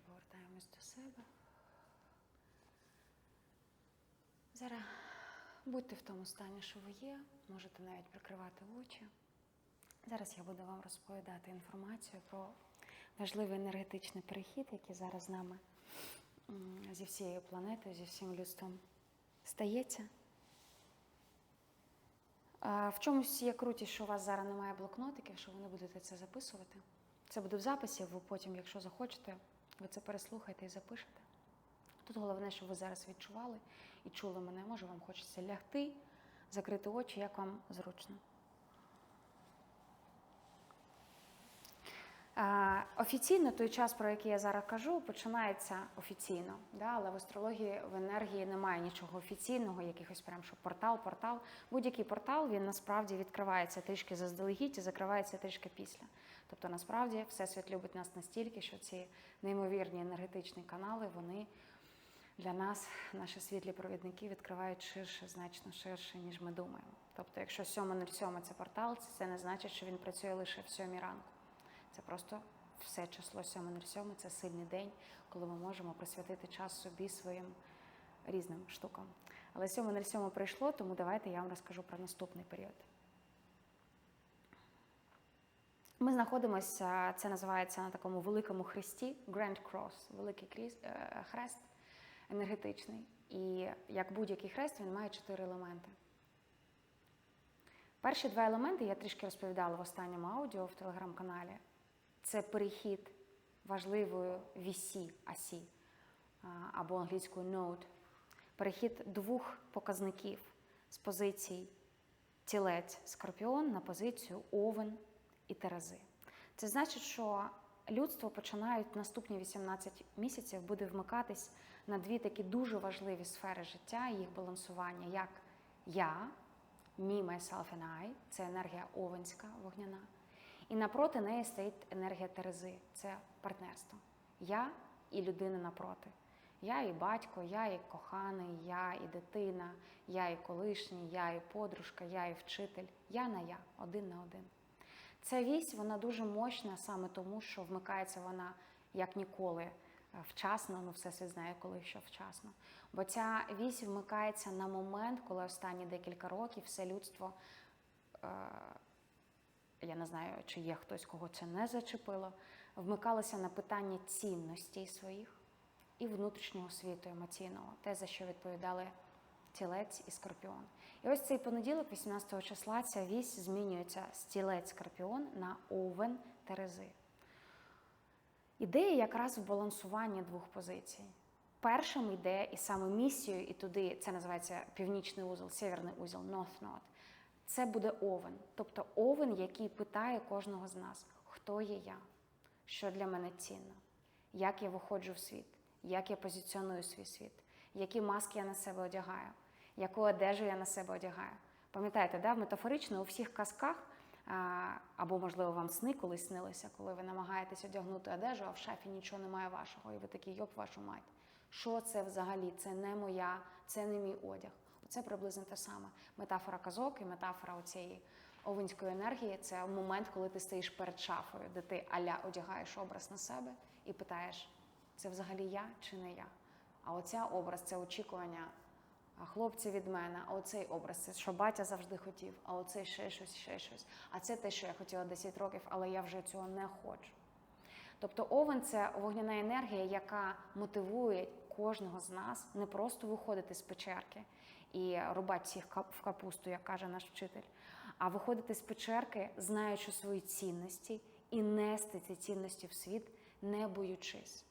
повертаємось до себе. Зараз будьте в тому стані, що ви є, можете навіть прикривати очі. Зараз я буду вам розповідати інформацію про важливий енергетичний перехід, який зараз з нами зі всією планетою, зі всім людством стається. В чомусь є крутість, що у вас зараз немає блокнотиків, що ви не будете це записувати. Це буде в записі, ви потім, якщо захочете, ви це переслухаєте і запишете. Тут головне, щоб ви зараз відчували і чули мене. Може, вам хочеться лягти, закрити очі, як вам зручно. Офіційно той час, про який я зараз кажу, починається офіційно, да? але в астрології в енергії немає нічого офіційного, якихось прям що портал, портал. Будь-який портал він насправді відкривається трішки заздалегідь і закривається трішки після. Тобто, насправді, всесвіт любить нас настільки, що ці неймовірні енергетичні канали вони для нас, наші світлі провідники, відкривають ширше, значно ширше, ніж ми думаємо. Тобто, якщо 7.07 це портал, це не значить, що він працює лише в 7 ранку. Це просто все число 7.07 це сильний день, коли ми можемо присвятити час собі своїм різним штукам. Але 7.07 прийшло, тому давайте я вам розкажу про наступний період. Ми знаходимося, це називається на такому великому хресті, Grand Cross, великий кріс- е, хрест енергетичний. І як будь-який хрест, він має чотири елементи. Перші два елементи я трішки розповідала в останньому аудіо в телеграм-каналі. Це перехід важливої вісі, асі або англійською node. Перехід двох показників з позицій тілець скорпіон на позицію овен і терези. Це значить, що людство починають наступні 18 місяців буде вмикатись на дві такі дуже важливі сфери життя, і їх балансування, як я, me, myself and I, це енергія овенська, вогняна. І напроти неї стоїть енергія Терези, це партнерство. Я і людина напроти. Я і батько, я і коханий, я і дитина, я і колишній, я і подружка, я і вчитель. Я на я, один на один. Ця вісь вона дуже мощна саме тому, що вмикається вона як ніколи е, вчасно, ну все світ знає, коли що вчасно. Бо ця вісь вмикається на момент, коли останні декілька років все людство. Е- я не знаю, чи є хтось, кого це не зачепило, вмикалися на питання цінностей своїх і внутрішнього світу емоційного, те, за що відповідали тілець і скорпіон. І ось цей понеділок, 18 числа, ця вісь змінюється з тілець скорпіон на овен терези. Ідея якраз в балансуванні двох позицій. Першим йде і саме місією, і туди це називається північний узол, северний узол, North Node. Це буде овен, тобто овен, який питає кожного з нас, хто є я, що для мене цінно, як я виходжу в світ, як я позиціоную свій світ, які маски я на себе одягаю, яку одежу я на себе одягаю. Пам'ятаєте, да, метафорично у всіх казках, або, можливо, вам сни колись снилися, коли ви намагаєтесь одягнути одежу, а в шафі нічого немає вашого, і ви такий йоп, вашу мать. Що це взагалі? Це не моя, це не мій одяг. Це приблизно те саме. Метафора казок і метафора цієї овинської енергії це момент, коли ти стоїш перед шафою, де ти аля одягаєш образ на себе і питаєш, це взагалі я чи не я? А оця образ це очікування хлопці від мене, а оцей образ це що батя завжди хотів, а оцей ще щось, ще щось. А це те, що я хотіла 10 років, але я вже цього не хочу. Тобто овен це вогняна енергія, яка мотивує кожного з нас не просто виходити з печерки і рубати всіх в капусту, як каже наш вчитель, а виходити з печерки, знаючи свої цінності, і нести ці цінності в світ, не боючись.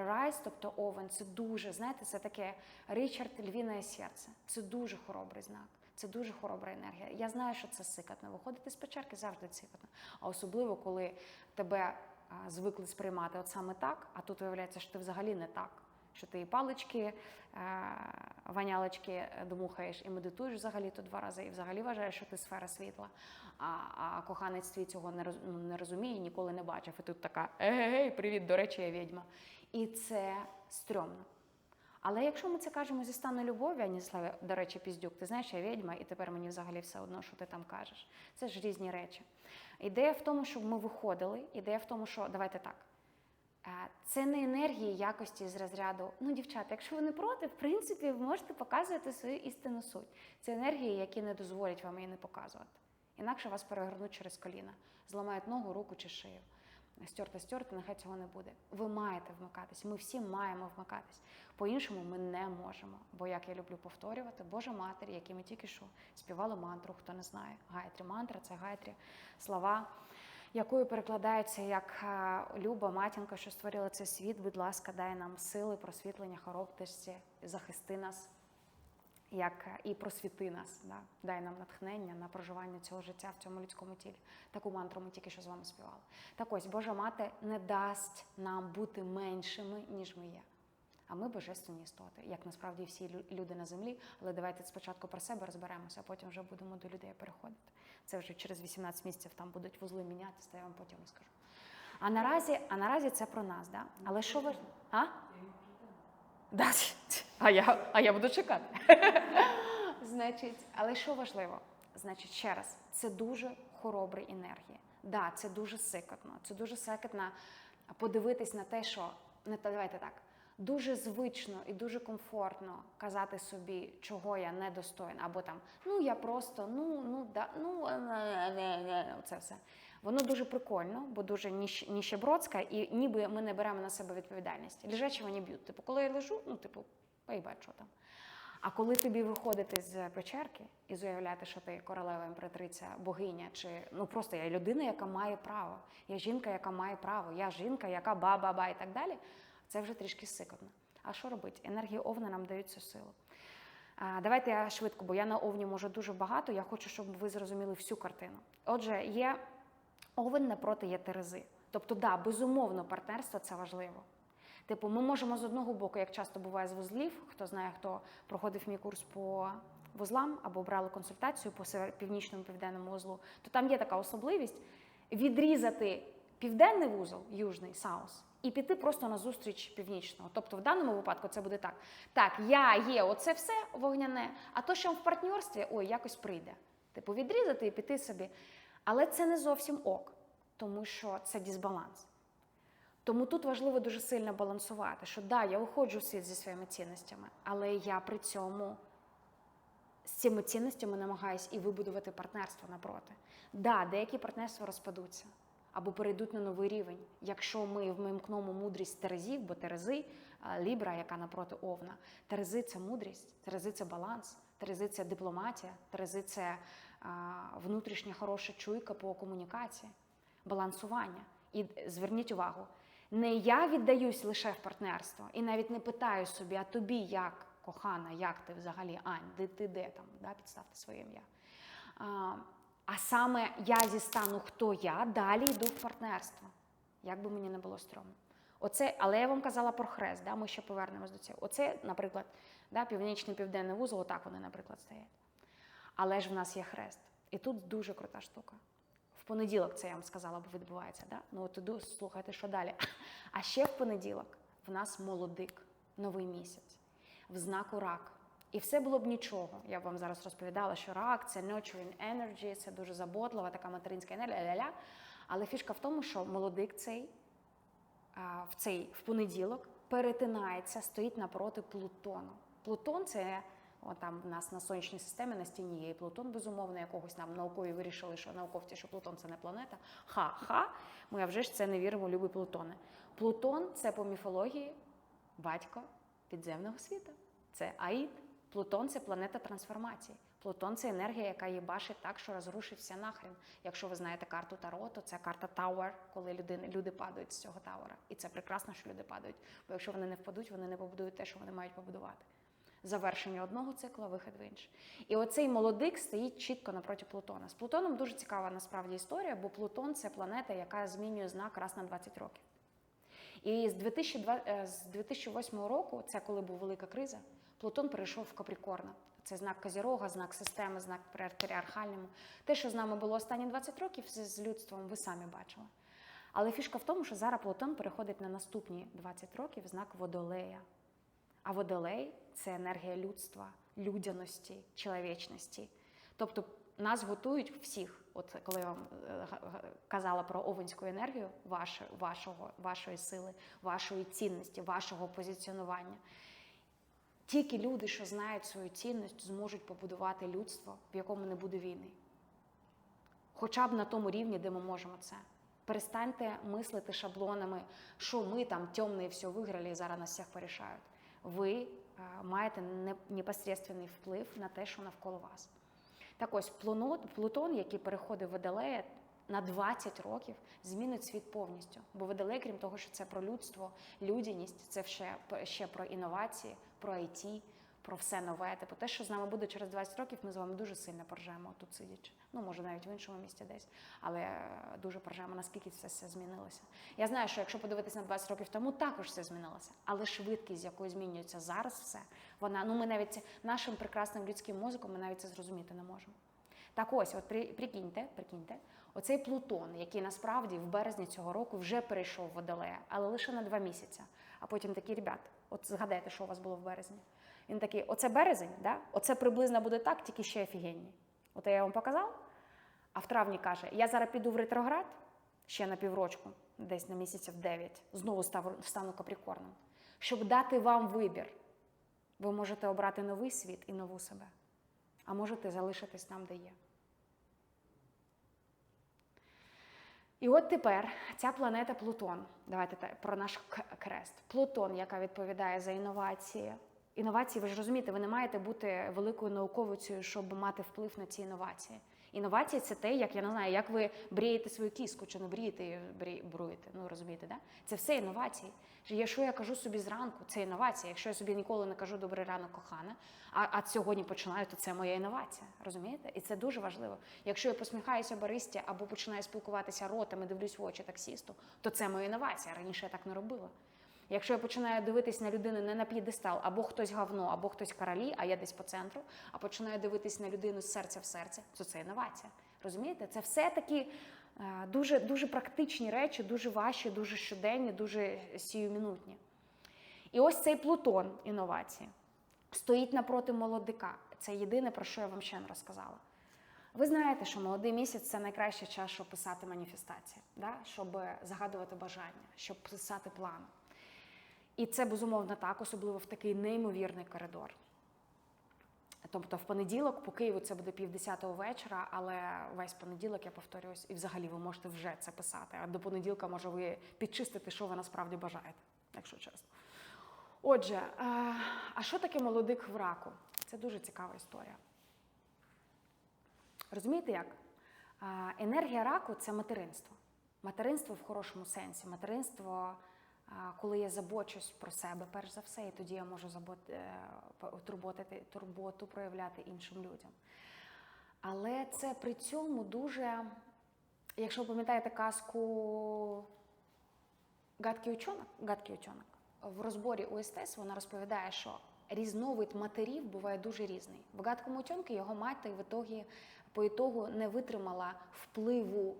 Arise, тобто овен, це дуже, знаєте, це таке Річард Львіне серце. Це дуже хоробрий знак. Це дуже хоробра енергія. Я знаю, що це сикатно. Виходити з печерки завжди сикатно. А особливо, коли тебе звикли сприймати от саме так, а тут виявляється, що ти взагалі не так. Що ти і палички, е, ванялочки домухаєш і медитуєш взагалі то два рази, і взагалі вважаєш, що ти сфера світла. А, а коханець твій цього не, ну, розуміє, ніколи не бачив. І тут така егей, привіт, до речі, я відьма. І це стрьомно. Але якщо ми це кажемо зі стану любові, ані слави, до речі, піздюк, ти знаєш, я відьма, і тепер мені взагалі все одно, що ти там кажеш. Це ж різні речі. Ідея в тому, щоб ми виходили, ідея в тому, що давайте так. Е, Це не енергії якості з розряду. Ну, дівчата, якщо ви не проти, в принципі, ви можете показувати свою істинну суть. Це енергії, які не дозволять вам її не показувати. Інакше вас перегорнуть через коліна, зламають ногу, руку чи шию. Стерте, стерте, нехай цього не буде. Ви маєте вмикатись. Ми всі маємо вмикатись. По-іншому ми не можемо. Бо, як я люблю повторювати, Божа матері, які ми тільки що співали мантру, хто не знає. Гайтрі мантра це гайтрі слова, якою перекладається як е, Люба, матінка, що створила цей світ. Будь ласка, дай нам сили, просвітлення, хоробності, захисти нас як і просвіти нас, да? дай нам натхнення на проживання цього життя в цьому людському тілі. Таку мантру ми тільки що з вами співали. Так ось Божа мати не дасть нам бути меншими, ніж ми є. А ми божественні істоти, як насправді всі лю- люди на землі. Але давайте спочатку про себе розберемося, а потім вже будемо до людей переходити. Це вже через 18 місяців там будуть вузли мінятися, я вам потім розкажу. А наразі, а наразі це про нас, да? Але що ви. А? Да, а я, а я буду чекати. Значить, але що важливо? Значить, ще раз, це дуже хоробрі енергії. Да, це дуже сикотно. Це дуже сикотно подивитись на те, що не давайте так. Дуже звично і дуже комфортно казати собі, чого я недостойна, або там ну я просто, ну ну да, ну е, е, е, це все. Воно дуже прикольно, бо дуже ніщ, ніщебродська, і ніби ми не беремо на себе відповідальність. Лежачого не б'ють. Типу, коли я лежу, ну типу, поїбать, що там. А коли тобі виходити з печерки і заявляти, що ти королева, імператриця, богиня, чи ну просто я людина, яка має право, я жінка, яка має право, я жінка, яка ба-ба-ба і так далі, це вже трішки сикотно. А що робити? Енергії овна нам дають цю силу. А, Давайте я швидко, бо я на овні можу дуже багато. Я хочу, щоб ви зрозуміли всю картину. Отже, є овен напроти є терези. Тобто, да, безумовно, партнерство це важливо. Типу, ми можемо з одного боку, як часто буває з вузлів, хто знає, хто проходив мій курс по вузлам або брали консультацію по північному південному вузлу, то там є така особливість відрізати південний вузол, южний саус, і піти просто на зустріч північного. Тобто, в даному випадку це буде так: так, я є, оце все вогняне, а то, що в партнерстві, ой, якось прийде. Типу, відрізати і піти собі. Але це не зовсім ок, тому що це дисбаланс. Тому тут важливо дуже сильно балансувати, що да, я виходжу в світ зі своїми цінностями, але я при цьому з цими цінностями намагаюся і вибудувати партнерство напроти. Да, деякі партнерства розпадуться або перейдуть на новий рівень, якщо ми вимкнемо мудрість Терезів, бо Терези Лібра, яка напроти Овна, Терези це мудрість, Терези це баланс, Терези це дипломатія, Терези це внутрішня хороша чуйка по комунікації, балансування. І зверніть увагу, не я віддаюсь лише в партнерство і навіть не питаю собі, а тобі як, кохана, як ти взагалі, Ань, де ти де там, да, підставте своє ім'я. А, а саме я зістану, хто я, далі йду в партнерство. Як би мені не було стрьомно. Оце, але я вам казала про хрест, да, ми ще повернемось до цього. Оце, наприклад, да, північний південний вузол, отак вони, наприклад, стоять. Але ж в нас є хрест. І тут дуже крута штука. В понеділок це я вам сказала, бо відбувається. Да? Ну от іду, слухайте, що далі. А ще в понеділок в нас молодик, новий місяць, в знаку рак. І все було б нічого. Я б вам зараз розповідала, що рак це nurturing energy, це дуже заботлива, така материнська енергія. ля-ля-ля. Але фішка в тому, що молодик цей в цей в понеділок перетинається, стоїть напроти Плутону. Плутон це о, там в нас на сонячній системі на стіні є і Плутон, безумовно, якогось нам наукові вирішили, що науковці, що Плутон це не планета. Ха-ха. Ми вже ж це не віримо, любі Плутони. Плутон це по міфології батько підземного світу. Це Аїд. Плутон це планета трансформації. Плутон це енергія, яка їбашить так, що розрушився нахрен. Якщо ви знаєте карту Таро, то це карта Тауер, коли люди, люди падають з цього Тауера. І це прекрасно, що люди падають. Бо якщо вони не впадуть, вони не побудують те, що вони мають побудувати. Завершення одного цикла, вихід в інший. І оцей молодик стоїть чітко напроти Плутона. З Плутоном дуже цікава насправді історія, бо Плутон це планета, яка змінює знак раз на 20 років. І з 2002, е, 2008 року, це коли була велика криза, Плутон перейшов в Каприкорна. Це знак Козірога, знак системи, знак патріархальному. Те, що з нами було останні 20 років з людством, ви самі бачили. Але фішка в тому, що зараз Плутон переходить на наступні 20 років знак водолея. А водолей це енергія людства, людяності, чоловічності. Тобто нас готують всіх. От коли я вам е, казала про овенську енергію, ваше, вашого, вашої сили, вашої цінності, вашого позиціонування. Тільки люди, що знають свою цінність, зможуть побудувати людство, в якому не буде війни. Хоча б на тому рівні, де ми можемо це. Перестаньте мислити шаблонами, що ми там темні все виграли і зараз нас всіх порішають. Ви е, маєте не- непосредственний вплив на те, що навколо вас. Так ось Плутон, який переходить в Водолея, на 20 років змінить світ повністю. Бо Водолей, крім того, що це про людство, людяність, це ще, ще про інновації, про IT, про все нове. Типу, те, що з нами буде через 20 років, ми з вами дуже сильно поржемо тут сидячи. Ну, може, навіть в іншому місці десь, але дуже поржемо, наскільки це все змінилося. Я знаю, що якщо подивитися на 20 років тому, також все змінилося. Але швидкість, з якою змінюється зараз все, вона, ну ми навіть нашим прекрасним людським мозоком ми навіть це зрозуміти не можемо. Так ось, от при, прикиньте, прикиньте, оцей Плутон, який насправді в березні цього року вже перейшов в Водолея, але лише на два місяці. А потім такі, ребят, от згадайте, що у вас було в березні. Він такий, оце березень, да? оце приблизно буде так, тільки ще офігенні. От я вам показав. А в травні каже: я зараз піду в ретроград ще на піврочку, десь на місяців 9, знову стану каприкорном. Щоб дати вам вибір, ви можете обрати новий світ і нову себе, а можете залишитись там, де є. І от тепер ця планета Плутон. Давайте про наш крест. Плутон, яка відповідає за інновації. Інновації, ви ж розумієте, ви не маєте бути великою науковицею, щоб мати вплив на ці інновації. Інновації це те, як я не знаю, як ви брієте свою кіску чи не брієте її, бруєте. Ну розумієте, да? Це все інновації. Якщо я кажу собі зранку, це інновація. Якщо я собі ніколи не кажу добрий ранок, кохана, а, а сьогодні починаю, то це моя інновація. Розумієте? І це дуже важливо. Якщо я посміхаюся баристі або починаю спілкуватися ротом і дивлюсь в очі таксісту, то це моя інновація. Раніше я так не робила. Якщо я починаю дивитись на людину не на п'єдестал, або хтось говно, або хтось королі, а я десь по центру, а починаю дивитись на людину з серця в серце, то це інновація. Розумієте? Це все такі е, дуже, дуже практичні речі, дуже ваші, дуже щоденні, дуже сіюмінутні. І ось цей Плутон інновації стоїть напроти молодика. Це єдине, про що я вам ще не розказала. Ви знаєте, що молодий місяць це найкращий час, щоб писати маніфестації, да? щоб загадувати бажання, щоб писати плани. І це безумовно так, особливо в такий неймовірний коридор. Тобто в понеділок по Києву це буде півдесятого вечора, але весь понеділок, я повторююсь, і взагалі ви можете вже це писати. А до понеділка може ви підчистити, що ви насправді бажаєте, якщо чесно. Отже, е, а що таке молодик в раку? Це дуже цікава історія. Розумієте як? Е, Енергія раку це материнство. Материнство в хорошому сенсі. Материнство, коли я забочусь про себе, перш за все, і тоді я можу е, турботити, турботу проявляти іншим людям. Але це при цьому дуже, якщо ви пам'ятаєте казку Гадкий учонок, гадкий учонок. В розборі УСТС вона розповідає, що різновид матерів буває дуже різний. В гадкому утьонку його мати в ітогі, по ітогу не витримала впливу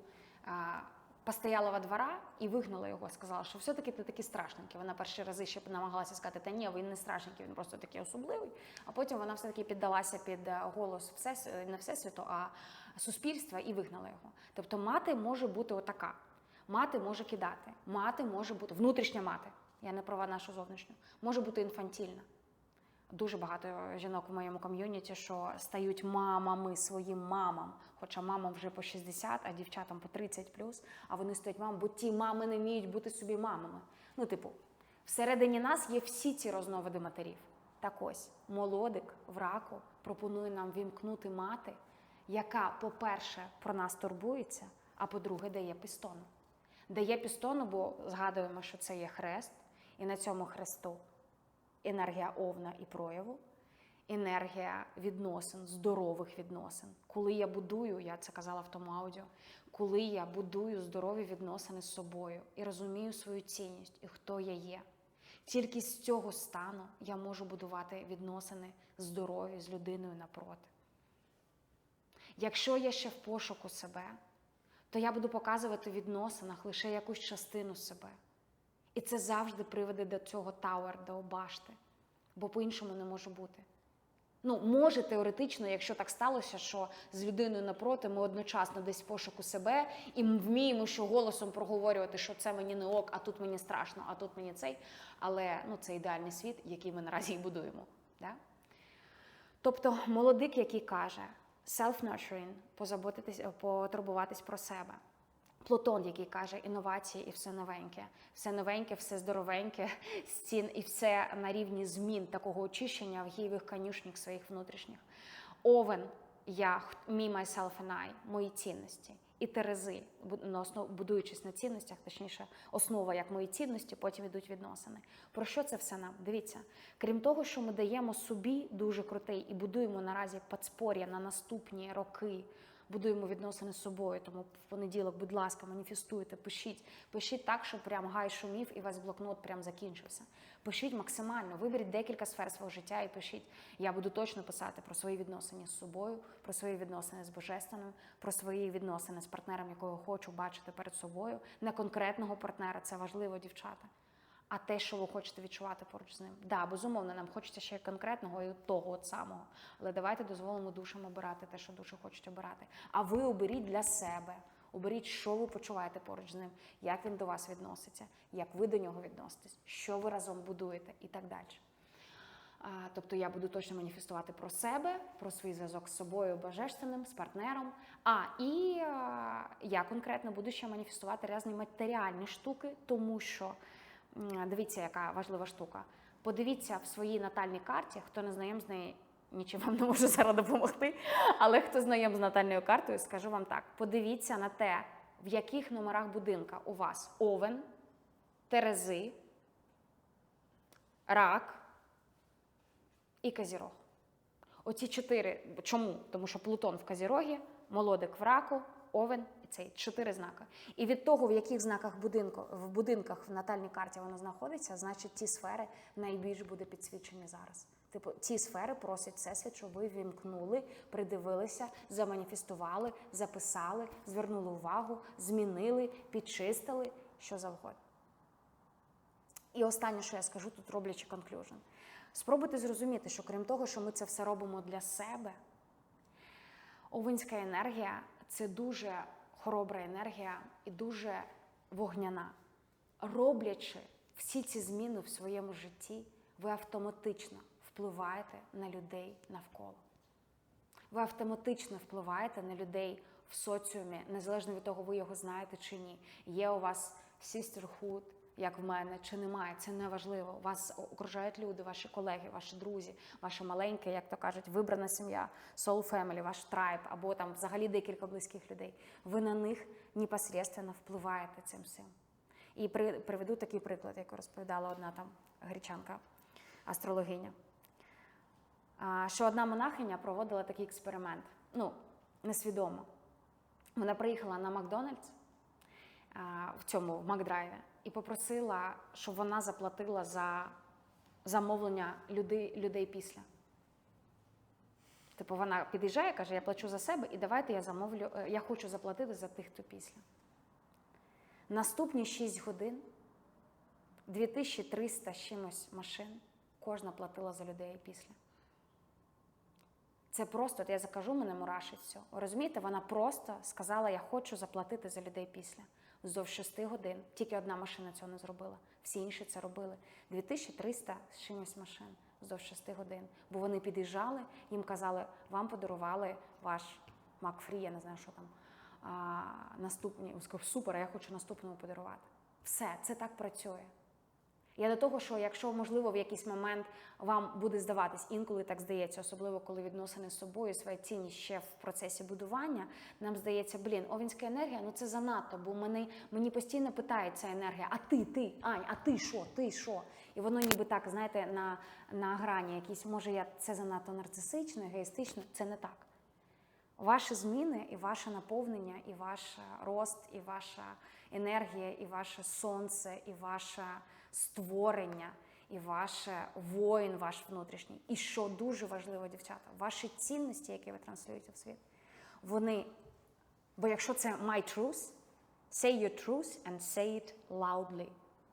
постоялого двора і вигнала його. Сказала, що все-таки ти такий страшненький. Вона перші рази ще намагалася сказати, та ні, він не страшненький, він просто такий особливий. А потім вона все-таки піддалася під е, голос все, не всесвіту, а суспільства і вигнала його. Тобто мати може бути отака. Мати може кидати, мати може бути внутрішня мати. Я не про нашу зовнішню, може бути інфантільна. Дуже багато жінок в моєму ком'юніті, що стають мамами своїм мамам. Хоча мамам вже по 60, а дівчатам по 30 плюс, а вони стають мамами, бо ті мами не вміють бути собі мамами. Ну, типу, всередині нас є всі ці розновиди матерів. Так ось, молодик в раку пропонує нам вімкнути мати, яка, по-перше, про нас турбується, а по-друге, дає пістону. Дає пістону, бо згадуємо, що це є хрест, і на цьому хресту енергія овна і прояву, енергія відносин, здорових відносин. Коли я будую, я це казала в тому аудіо, коли я будую здорові відносини з собою і розумію свою цінність і хто я є. Тільки з цього стану я можу будувати відносини здорові з людиною напроти. Якщо я ще в пошуку себе, то я буду показувати в відносинах лише якусь частину себе. І це завжди приведе до цього тауер, до башти, бо по-іншому не може бути. Ну, може теоретично, якщо так сталося, що з людиною напроти ми одночасно десь пошуку себе і ми вміємо, що голосом проговорювати, що це мені не ок, а тут мені страшно, а тут мені цей. Але ну, це ідеальний світ, який ми наразі і будуємо. Да? Тобто молодик, який каже self-nurturing, позаботитись, потурбуватись про себе. Плутон, який каже інновації і все новеньке, все новеньке, все здоровеньке, стін і все на рівні змін такого очищення в гієвих конюшнях своїх внутрішніх. Овен, я, me, myself and I, мої цінності. І Терези, основ- будуючись на цінностях, точніше, основа як мої цінності, потім йдуть відносини. Про що це все нам? Дивіться, крім того, що ми даємо собі дуже крутий і будуємо наразі подспор'я на наступні роки, будуємо відносини з собою. Тому в понеділок, будь ласка, маніфестуйте, пишіть. Пишіть так, щоб прям гай шумів і весь блокнот прям закінчився. Пишіть максимально, виберіть декілька сфер свого життя і пишіть. Я буду точно писати про свої відносини з собою, про свої відносини з божественним, про свої відносини з партнером, якого хочу бачити перед собою. Не конкретного партнера, це важливо, дівчата. А те, що ви хочете відчувати поруч з ним. Да, безумовно, нам хочеться ще конкретного і того от самого. Але давайте дозволимо душам обирати те, що душі хочуть обирати. А ви оберіть для себе. Оберіть, що ви почуваєте поруч з ним, як він до вас відноситься, як ви до нього відноситесь, що ви разом будуєте і так далі. Тобто я буду точно маніфестувати про себе, про свій зв'язок з собою божественним, з партнером. А і я конкретно буду ще маніфестувати різні матеріальні штуки, тому що дивіться, яка важлива штука. Подивіться в своїй натальній карті, хто не знайом з нею, нічим вам не можу зараз допомогти. Але хто знайом з натальною картою, скажу вам так: подивіться на те, в яких номерах будинка у вас овен, терези, рак і Казірог. Оці чотири. Чому? Тому що Плутон в Казірогі, молодик в раку, овен і цей чотири знаки. І від того, в яких знаках будинку, в будинках в натальній карті воно знаходиться, значить ті сфери найбільш буде підсвічені зараз. Типу, ці сфери просять всесвіт, щоб ви вімкнули, придивилися, заманіфестували, записали, звернули увагу, змінили, підчистили, що завгодно. І останнє, що я скажу, тут роблячи конклюжн. Спробуйте зрозуміти, що крім того, що ми це все робимо для себе, овинська енергія це дуже хоробра енергія і дуже вогняна. Роблячи всі ці зміни в своєму житті, ви автоматично впливаєте на людей навколо. Ви автоматично впливаєте на людей в соціумі, незалежно від того, ви його знаєте чи ні. Є у вас sisterhood, як в мене, чи немає, це не важливо. Вас окружають люди, ваші колеги, ваші друзі, ваше маленьке, як то кажуть, вибрана сім'я, soul family, ваш трайб, або там взагалі декілька близьких людей. Ви на них непосредственно впливаєте цим всім. І при, приведу такий приклад, як розповідала одна там гречанка, астрологиня. Що одна монахиня проводила такий експеримент. Ну, несвідомо. Вона приїхала на Макдональдс в цьому в Макдрайві і попросила, щоб вона заплатила за замовлення людей, людей після. Типу, вона під'їжджає, каже, я плачу за себе, і давайте я замовлю, е, я хочу заплатити за тих, хто після. Наступні 6 годин 2300 з чимось машин кожна платила за людей після. Це просто, от я закажу, мене мурашить все. Розумієте, вона просто сказала, я хочу заплатити за людей після. Вздовж 6 годин. Тільки одна машина цього не зробила. Всі інші це робили. 2300 з чимось машин вздовж 6 годин. Бо вони під'їжджали, їм казали, вам подарували ваш Макфрі, я не знаю, що там. А, наступні, Він сказав, супер, я хочу наступному подарувати. Все, це так працює. Я до того, що якщо можливо в якийсь момент вам буде здаватись, інколи так здається, особливо коли відносини з собою, своя цінність ще в процесі будування, нам здається, блін, овінська енергія, ну це занадто, бо мені, мені постійно питає ця енергія, а ти, ти, Ань, а ти що, ти що? І воно ніби так, знаєте, на, на грані якісь, може, я це занадто нарцисично, егоїстично, це не так. Ваші зміни і ваше наповнення, і ваш рост, і ваша енергія, і ваше сонце, і ваше створення, і ваше воїн, ваш внутрішній. І що дуже важливо, дівчата, ваші цінності, які ви транслюєте в світ, вони. Бо якщо це my truth, say your truth and say it loudly.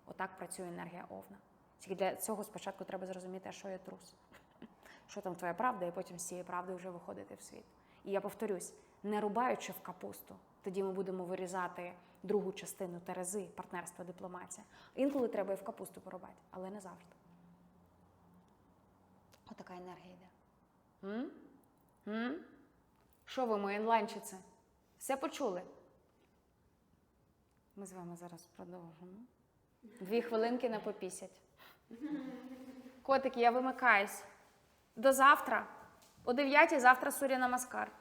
Отак працює енергія овна. Тільки для цього спочатку треба зрозуміти, що є трус. що там твоя правда, і потім з цієї правди вже виходити в світ. І я повторюсь, не рубаючи в капусту, тоді ми будемо вирізати другу частину терези, партнерства, дипломатія. Інколи треба і в капусту порубати, але не завжди. Отака енергія йде. М? М? Що ви, мої онлайнчиці? Все почули? Ми з вами зараз продовжимо. Дві хвилинки на попісять. Котики, я вимикаюсь. До завтра. О 9 завтра Суря Намаскар.